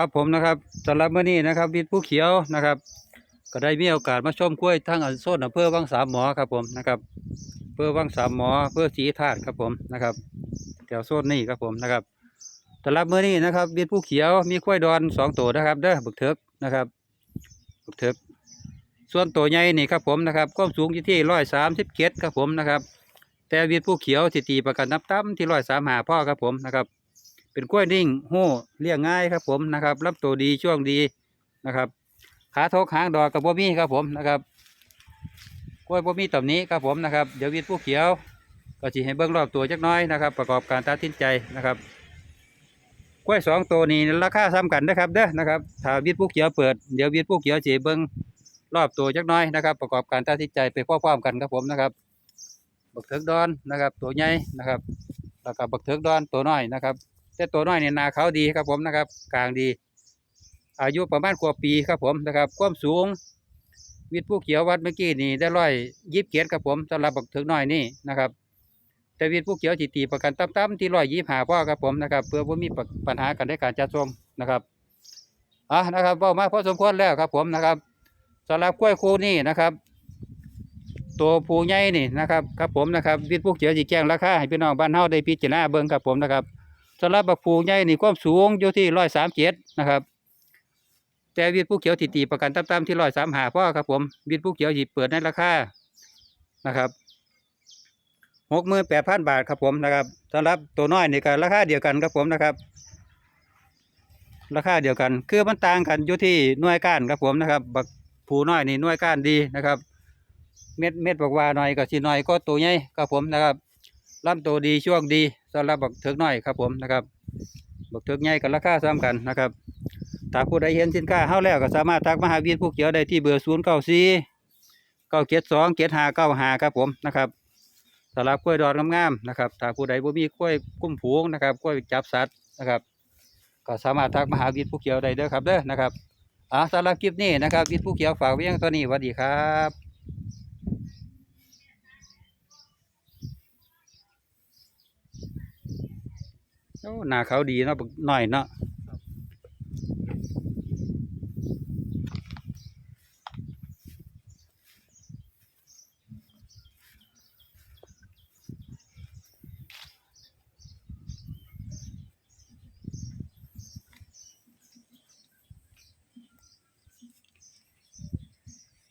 ครับผมนะครับสำหรับเมื้อนี้นะครับวิทย์ผู้เขียวนะครับ ก็ได้มีโอกาสมาชมกล้วยทั้งอันโซนอำเภอวังสามหมอครับผมนะครับอำเภอวังสามหมออำเภอศรีธาตุครับผมนะครับแถวโซนนี้ครับผมนะครับสำหรับเมื้อนี้นะครับวิทย์ผู้เขียวมีกล้วยดอนสองตัวนะครับเด้อบึกเถิกนะครับบึกเถิกส่วนตัวใหญ่นี่ครับผมนะครับความสูงอยู่ที่ร้อยสามสิบเครับผมนะครับ แต่วิทย์ผู้เขียวสิตีประกันนับตั้มที่ร้อยสามหาพ่อครับผมนะครับ เป็นกล้วยนิ่งโห่เลี้ยงง่ายครับ ผมนะครับรับตัวดีช่วงดีนะครับ ขาทกหางดอกกับบ่มีครับผมนะครับกล้วยบ่มีต่ำนี้ครับผมนะครับเดี๋ยววิทย์ผู้เขียว ก็สิให้เบิ่งรอบตัวจักน้อยนะครับ ประกอบการตัดสินใจนะครับกล้วยสองตัวนี้ราคาซ้ำกันนะครับเด้อนะครับถ้าวิทย์ผู้เขียวเปิดเดี๋ยววิทย์ผู้เขียวสิให้เบิ่งรอบตัวจักน้อยนะครับ ประกอบการตัดสินใจไปพร้อมๆกันครับผมนะครับบักเถิกดอนนะครับ ตัวใหญ่นะครับแล้วก็บักเถิกดอนตัวน้อยนะครับ แต่ตัวน้อยเนี่ยนาเขาดีครับผมนะครับ กลางดี อายุประมาณขวบปีครับผมนะครับ ความสูง วิทผู้เขียววัดเมื่อกี้นี่ได้ร้อยยิบเกียรครับผมสำหรับบักเถิกน้อยนี่นะครับแต่วิทผู้เขียวจิตีประกันตั้มๆที่ร้อยยี่หาพ่อครับผมนะครับ เพื่อว่ามีปัญหากันในการจัดส่งนะครับอะนะครับเว้ามาพอสมควรแล้วครับผมนะครับสำหรับกล้วยคูนี่นะครับ ตัวผู้ใหญ่นี่นะครับครับผมนะครับวิทผู้เขียวจีแจ้งราคาให้พี่น้องบ้านเฮาได้พิจารณาเบิ่งครับผมนะครับ สำหรับบักผู้ใหญ่นี่ความสูงอยู่ที่ร้อยสามเจ็ดนะครับ แต่วิทผู้เขียวติตีประกันตั้มๆที่ร้อยสามหาพ่อครับผมวิทผู้เขียวจีเปิดในราคานะครับหกหมื่นแปดพันบาทครับผมนะครับสำหรับตัวน้อยนี่ก็ราคาเดียวกันครับผมนะครับ ราคาเดียวกัน คือมันต่างกันอยู่ที่หน่วยก้านครับผมนะครับ บักผูน้อยนี่หน่วยก้านดีนะครับ เม็ดเม็ดบอกว่าหน่อยก็สิหน่อยก็ตัวใหญ่ครับผมนะครับลำตัวดีช่วงดี สำหรับบักเถิกน้อยครับผมนะครับบักเถิกใหญ่กับราคาซ้ำกันนะครับถ้าผู้ใดเห็นสินค้าเฮาแล้วก็สามารถทักมาหาวิทย์ผู้เขียวได้ที่เบอร์ศูนย์เก้าสี่เก้าเจ็ดสองเจ็ดห้าเก้าห้าครับผมนะครับสำหรับกล้วยดอนงามๆนะครับถ้าผู้ใดบ่มีกล้วยกุ้มผูงนะครับกล้วยจับสัตว์นะครับ ก็สามารถทักมาหาวิทย์ผู้เขียวได้เด้อครับเด้อนะครับอ่าสำหรับคลิปนี้นะครับวิทย์ผู้เขียวฝากไว้ยังตัวนี้สวัสดีครับ โอ้หน้าเขาดีเนาะหน่อยเนาะ